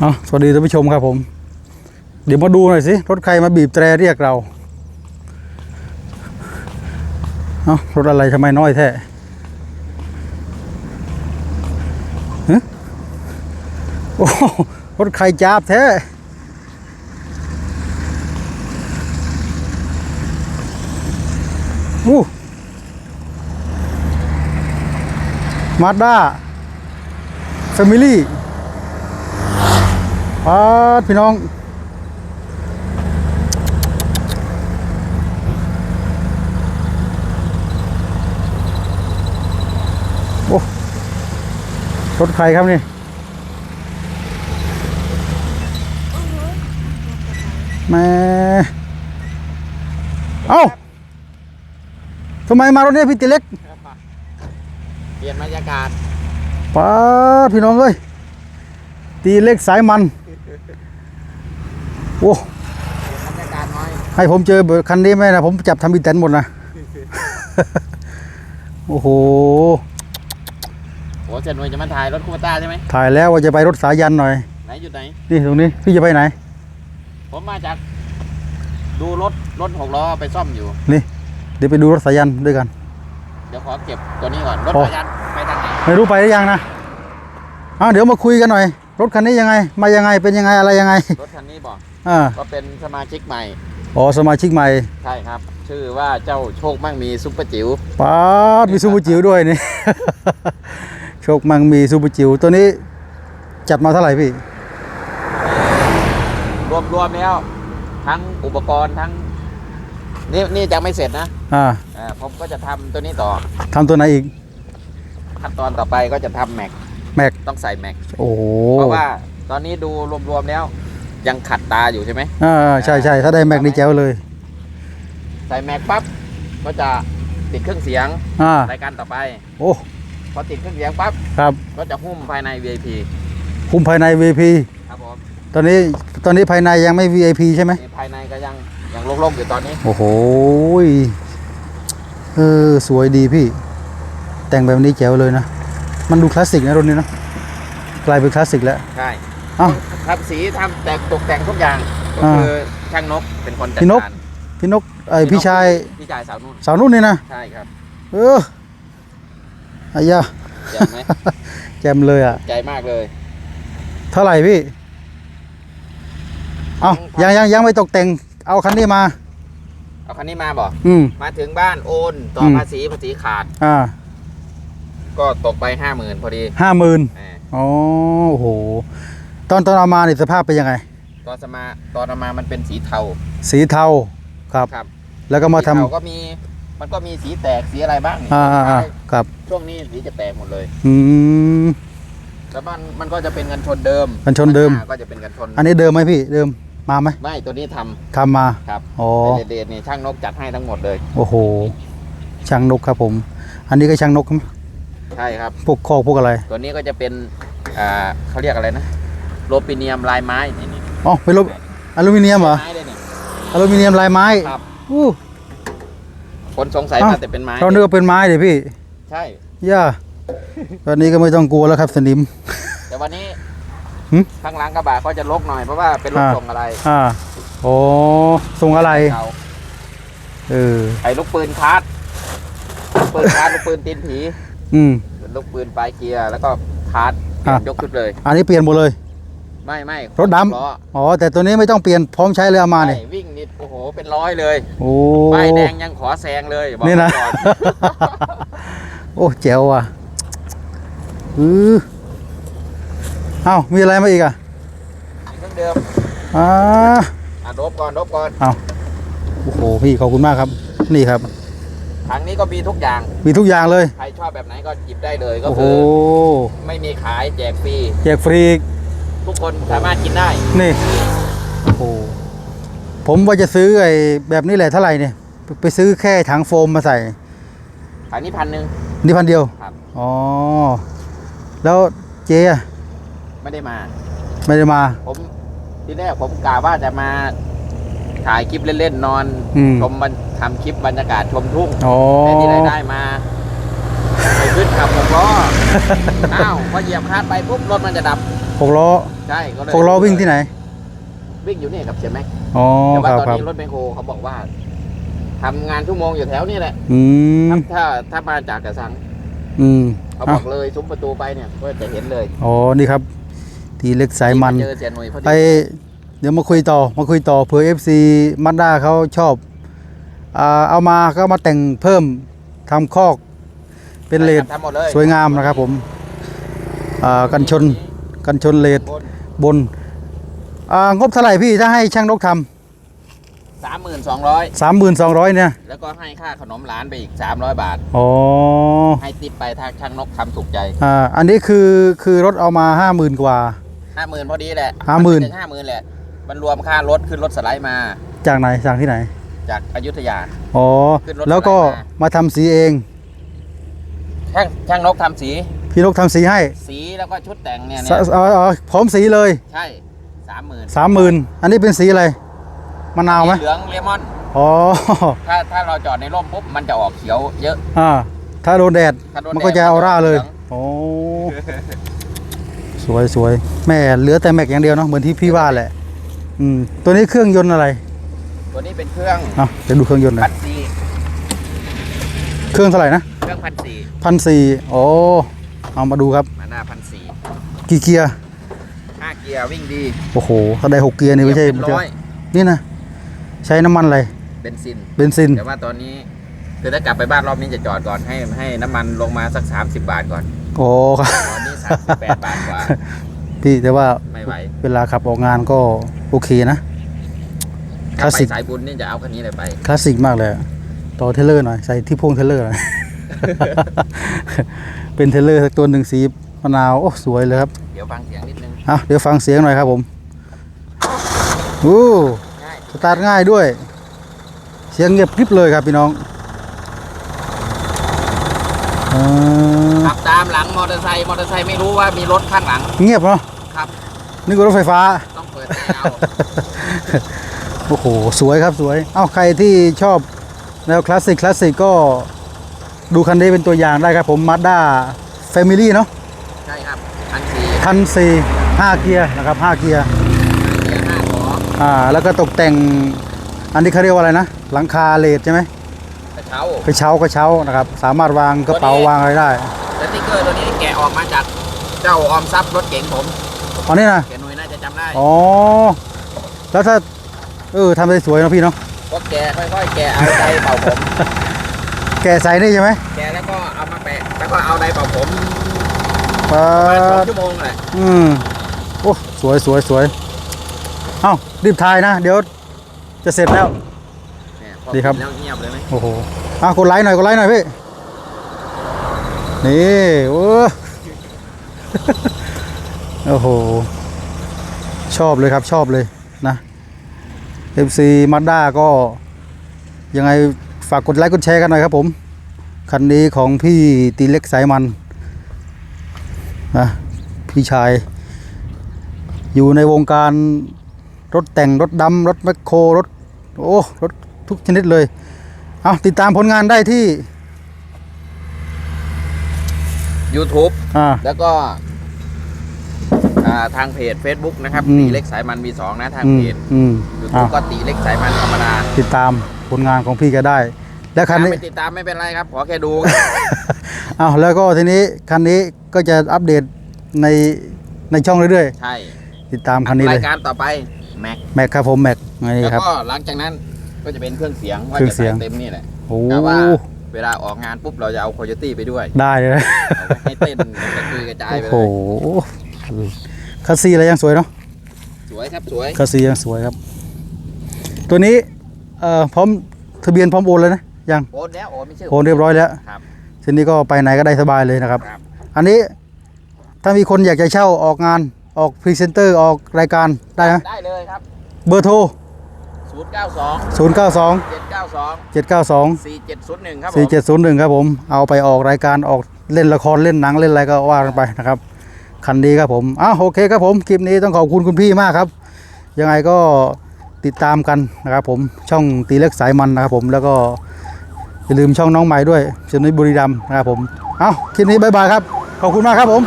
เอาสวัสดีท่านผู้ชมครับผม เดี๋ยวมาดูหน่อยสิ รถใครมาบีบแตรเรียกเรา เอารถอะไรทำไมน้อยแท้โอ้รถใครจับแท้อู้มาด้าแฟมิลี่ ปาดพี่น้อง โอ้รถใครครับนี่แหม่เอ้าทำไมมารถนี้พี่ติเล็ก เปลี่ยนบรรยากาศป้าดพี่น้องเอ้ยตีเล็กสายมัน โอ้บรรยากาศน้อยให้ผมเจอเบอร์คันนี้ไหมนะผมจับทำบินแตนหมดนะ โอ้โหโหเสียหน่วยจะมาถ่ายรถคูปต้าใช่ไหมถ่ายแล้วว่าจะไปรถสายันหน่อย ไหนอยู่ไหน นี่ตรงนี้ พี่จะไปไหน ผมมาจาก ดูรถรถหกล้อไปซ่อมอยู่ นี่ เดี๋ยวไปดูรถสายันด้วยกัน เดี๋ยวขอเก็บตัวนี้ก่อน รถโอ้พยันไปทางไหน ไม่รู้ไปหรือยังนะอ้าวเดี๋ยวมาคุยกันหน่อย รถคันนี้ยังไง มายังไง เป็นยังไง อะไรยังไง รถคันนี้บอก อ่าก็เป็นสมาชิกใหม่ อ๋อสมาชิกใหม่ใช่ครับ ชื่อว่าเจ้าโชคมั่งมีซุปเปอร์จิ๋วป๊าดมีซูเปอร์จิ๋วด้วยนี่ โชคมังมีซูเปอร์จิ๋วตัวนี้ จัดมาเท่าไหร่พี่ รวมรวมแล้ว ทั้งอุปกรณ์ทั้ง นี่นี่จะไม่เสร็จนะอ่าอ่าผมก็จะทำตัวนี้ต่อทำตัวไหนอีกขั้นตอนต่อไปก็จะทำแม็กแม็กต้องใส่แม็กโอ้โหเพราะว่าตอนนี้ดูรวมๆแล้ว ยังขัดตาอยู่ใช่ไหมอ่าใช่ใช่ถ้าได้แม็กนี่แจ๋วเลยใส่แม็กปั๊บก็จะติดเครื่องเสียงอ่ารายการต่อไป โอ้พอติดเครื่องเสียงปั๊บครับก็จะหุ้มภายใน VIP คุมภายใน VIP ครับผมตอนนี้ตอนนี้ภายในยังไม่ VIP ใช่ไหมนี่ภายในก็ยังยังโล่งๆอยู่ตอนนี้ โอ้โหยเออสวยดีพี่ แต่งแบบนี้แจ๋วเลยนะ มันดูคลาสสิกนะรถนี้นะกลายเป็นคลาสสิกแล้วใช่ อ้าวทำสีทำแต่งตกแต่งทุกอย่าง ก็อ่าคือช่างนกเป็นคนจัดพี่นก การพี่นกไอยพี่ชายพี่ชายสาวนุ่นสาวนุ่นนี่นะใช่ครับเอออายะเจ๋งไหม แจมเลยอะ ใจมากเลย เท่าไหร่พี่ เอายังยังยังไม่ตกแต่ง เอาคันนี้มา เอาคันนี้มาบอกอืม มาถึงบ้านโอนต่ออม ภาษีภาษีขาดอ่าก็ตกไปห้าหมื่นพอดีห้าหมื่นอ่าอ๋อโอ้โห ตอนตอนเอามาเนี่ยสภาพเป็นยังไง ตอนสมาตอนเอามามันเป็นสีเทาสีเทาครับ ครับแล้วก็มาทำสีเทก็มีมันก็มีสีแตกสีอะไรบ้างนี่อ่าอ่าอ่าครับ ช่วงนี้สีจะแตกหมดเลย อืมแล้วมันมันก็จะเป็นกันชนเดิมกันชนเดิมหาก็จะเป็นกันชน อันนี้เดิมไหมพี่เดิมมาไหมไม่ตัวนี้ทำทำมาครับอ๋อเดเดนี่ช่างนกจัดให้ทั้งหมดเลย โอ้โห ช่างนกครับผม อันนี้ก็ช่างนกครับใช่ครับพวกคอกพวกอะไร ตัวนี้ก็จะเป็นอ่าเขาเรียกอะไรนะ โรปิเนียมลายไม้นี่นี่อ๋อเป็นรถอลูมิเนียมเหรอ ไม้เลยนี่อลูมิเนียมลายไม้ครับ อู้คนสงสัยอ้าวมาแต่เป็นไม้เราเนื้อเป็นไม้เดี๋ยวพี่ ใช่ ย่า ตอนนี้ก็ไม่ต้องกลัวแล้วครับสนิม แต่วันนี้หึ ข้างหลังกระบะก็จะลกหน่อยเพราะว่าเป็นรถอ่าส่งอะไรอ่า โอ้ทรงอะไร เก่าเออ ไอ้ลูกปืนคาร์ดลูกปืนคาร์ดลูกปืนตีนผีอืม เป็นลูกปืนปลายเกียร์แล้วก็คาร์ดเปลี่ยนอะ ยกชุดเลย อันนี้เปลี่ยนหมดเลย ไม่ไม่รถดำ ล้ออ๋อ แต่ตัวนี้ไม่ต้องเปลี่ยนพร้อมใช้เลยเอามาเนี่ย ใช่วิ่งนิดโอ้โหเป็นร้อยเลยโอ้ ป้ายแดงยังขอแซงเลยบอกนี่นะ ไว้ก่อโอ้แจ๋วอะอือเอ้ามีอะไรมาอีกอะเครื่องเดิมอ่าอะดบก่อนดบก่อนโอ้โหพี่ขอบคุณมากครับ นี่ครับ ถังนี้ก็มีทุกอย่างมีทุกอย่างเลย ใครชอบแบบไหนก็หยิบได้เลยก็โอ้โหคือ ไม่มีขายแจกฟรีแจกฟรีอีก ทุกคนสามารถกินได้ นี่ โอ้โหผมว่าจะซื้อไอ้แบบนี้แหละเท่าไหร่เนี่ย ไปไปซื้อแค่ถังโฟมมาใส่ถังนี้พันหนึ่ง นี่พันเดียวครับ อ๋อ แล้วเจ๊อะไม่ได้มา ไม่ได้มา ผมทีแรกผมกะว่าจะมาถ่ายคลิปเล่นๆนอนอืม ชมบรรทำคลิปบรรยากาศชมทุ่งอ๋อ แต่ที่ได้ได้มาไปขึ้นขับหกล้ออ้าวพอเหยียบคลาดไปปุ๊บรถมันจะดับ หกล้อใช่ก็เลยหกล้อวิ่งที่ไหน วิ่งอยู่นี่กับเสียแม็กอ๋อแต่ว่าครับตอนครับนี้รถแมคโครเขาบอกว่าทำงานชั่วโมงอยู่แถวนี้แหละอืมถ้าถ้ามาจากกระสังอืมเขาอะบอกเลยซุ้มประตูไปเนี่ยก็จะเห็นเลยอ๋อนี่ครับ ทีเล็กสายมัน เจอเสียหนุ่ยพอดีไปเดี๋ยวมาคุยต่อมาคุยต่อเผื่อ FC มั d ด้าเขาชอบอ่าเอามาก็มาแต่งเพิ่มทำคอกเป็นเลดทำหมดเลยสวยงามนะครับผมอ่ากันชน กันชนเลดบนบนอ่างบเท่าไหร่พี่ถ้าให้ช่างนกทสามหมื่นสองร้อยำสามหมื่นสองร้อยเนี่ยแล้วก็ให้ค่าขนมร้านไปอีกสามร้อยบาทอ๋อให้ติดไปถ้าช่างนกทำถูกใจอ่าอันนี้คือคือรถเอามาห้าหมื่นกว่าห้าหมื่นพอดีแหละ50,000ถึงห้าหมื่นแหละมันรวมค่ารถขึ้นรถสไลด์มา จากไหนจากที่ไหน จากอยุธยาอ๋อขึ้นรถแล้วก็สไลด์มามาทำสีเองช่างช่างนกทำสี พี่นกทำสีให้สีแล้วก็ชุดแต่งเนี่ยสเนี่ยอ๋ออ๋อพร้อมสีเลยใช่สามหมื่นสามหมื่นอันนี้เป็นสีอะไรมะนาวไหมเหลืองเลมอน อ๋อ ถ้าถ้าเราจอดในร่มปุ๊บมันจะออกเขียวเยอะ อ่า ถ้าโดนแดดถ้าโดนมันก็แดดจะเอาร่าเลยหลือง โอ้สวยสวยแม่เหลือแต่แม็กอย่างเดียวเนาะเหมือนที่พี่ว่าแหละ อืม ตัวนี้เครื่องยนต์อะไรตัวนี้เป็นเครื่องเอาเดี๋ยวดูเครื่องยนต์หน่พัอยนสี่เครื่องเท่าไหร่นะเครื่องพันสี่พันสี่โอ้ เอามาดูครับมาหน้าพันสี่กี่เกียร์ห้าเกียร์วิ่งดี โอ้โหถ้าได้หกเกียร์นี่ไม่ใช่เป็นไม่ใช่ร้อย นี่นะใช้น้ำมันอะไรเบนซิน เบนซินแต่ว่าตอนนี้คือถ้ากลับไปบ้านรอบนี้จะจอดก่อนให้ให้น้ำมันลงมาสัก 30 บาทก่อน โอ้ครับตอนนี้ 38 บาทกว่า พี่แต่ว่าไม่ไหว เวลาขับออกงานก็โอเคนะ คถ้าลาสไปสิก สายบุญนี่จะเอาคันนี้เลยไป คลาสสิกมากเลยอะต่อเทเลอร์หน่อย ใส่ที่พ่วงเทเลอร์หน่อย เป็นเทเลอร์สักตัวหนึ่งสีมะนาวโอ้สวยเลยครับเดี๋ยวฟังเสียงนิดนึงอะเดี๋ยวฟังเสียงหน่อยครับผมโอ้ง่ายสตาร์ทง่ายด้วย เสียงเงียบกริบเลยครับพี่น้องเออขับตามหลังมอเตอร์ไซค์มอเตอร์ไซค์ไม่รู้ว่ามีรถข้างหลัง เงียบเนาะครับนี่ก็รถไฟฟ้าต้องเปิดให้เอาโอ้โหสวยครับสวย เอ้าใครที่ชอบแนวคลาสสิกคลาสสิกก็ ดูคันนี้เป็นตัวอย่างได้ครับผม Mazda Family เนาะใช่ครับพันสี่คันสี่ห้าเกียร์นะครับห้าเกียร์เกียร์ห้าขออ่าแล้วก็ตกแต่งอันนี้เขาเรียกว่าอะไรนะ หลังคาเลดใช่ไหมกระเช้ากระเช้ากระเช้านะครับ สามารถวางกระเป๋าวางอะไรได้สติ๊กเกอร์ตัวนี้แกะออกมาจากเจ้าออมทรัพย์รถเก๋งผมอ๋อนี่นะแกหนุ่ยน่าจะจำได้อ๋อแล้วถ้าเออทำได้สวยเนอะพี่เนาะก็แกะค่อยๆแกะเอาไดเป่าผม แกะใส่นี่ใช่ไหมแกะแล้วก็เอามาแปะแล้วก็เอาไดเป่าผมเอประมาณสองอชั่วโมงแหละอืมโอ้สวยสวยสวยเอ้ารีบถ่ายนะ เดี๋ยวจะเสร็จแล้ว เนี่ยพอดีครับปิแล้วเงียบเลยไหมโอ้โหอะกดไลค์หน่อยกดไลค์หน่อยพี่ นี่โอ้โอ้โห ชอบเลยครับชอบเลยนะ FC Mazda ก็ยังไง ฝากกดไลค์กดแชร์กันหน่อยครับผม คันนี้ของพี่ตีเล็กสายมันนะพี่ชาย อยู่ในวงการรถแต่งรถดำรถแมคโครรถ โอ้ รถทุกชนิดเลย เอาติดตามผลงานได้ที่ยูทูบอ่า แล้วก็อ่าทางเพจ Facebook นะครับอืม ตีเล็กสายมันมีสองนะทางอืเพมจอืมยูทูอ่าบก็ตีเล็กสายมันธรรมดา ติดตาม ผลงานของพี่ก็ได้ แล้วคันถ้านี้ ไม่ติดตามไม่เป็นไรครับ ขอแค่ดูเอาแล้วก็ทีนี้คันนี้ก็จะอัปเดตในในช่องเรื่อยใช่ๆ ติดตามคันนี้เลรายยการต่อไปแม็กแม็กครับผมแม็กนี่แล้วครับ ก็หลังจากนั้นก็จะเป็นเครื่องเสียงว่าเครื่องจะเสียง ใส่เต็มนี่แหละโอ้แต่ว่าเวลาออกงานปุ๊บเราจะเอาโคโยตี้ไปด้วยได้เลยเอาไว้ให้เต้นกระจุยกระจายโอ้ไปโหเลยคัสซีอะไรยังสวยเนาะสวยครับสวยคัสซียังสวยครับ ตัวนี้ เอ่อพร้อมทะเบียนพร้อมโอนเลยนะยังโอนแล้วโอนไม่ใช่โอนเรียบร้อยแล้วครับ ทีนี้ก็ไปไหนก็ได้สบายเลยนะครับ ครับอันนี้ถ้ามีคนอยากจะเช่าออกงานออกพรีเซนเตอร์ออกรายการได้ไหมได้เลยครับ เบอร์โทร 092 092 792 792 4701ครับผม4701ครับผมเอาไปออกรายการออกเล่นละครเล่นหนังเล่นอะไรก็ว่ากันไปนะครับ คันดีครับผมอ้าวโอเคครับผมคลิปนี้ต้องขอบคุณคุณพี่มากครับ ยังไงก็ ติดตามกันนะครับผมช่องตีเล็กสายมันนะครับผมแล้วก็อย่าลืมช่องน้องใหม่ด้วยชนิดบุรีรัมย์นะครับผมเอาคลิปนี้บายบายครับ ขอบคุณมากครับผม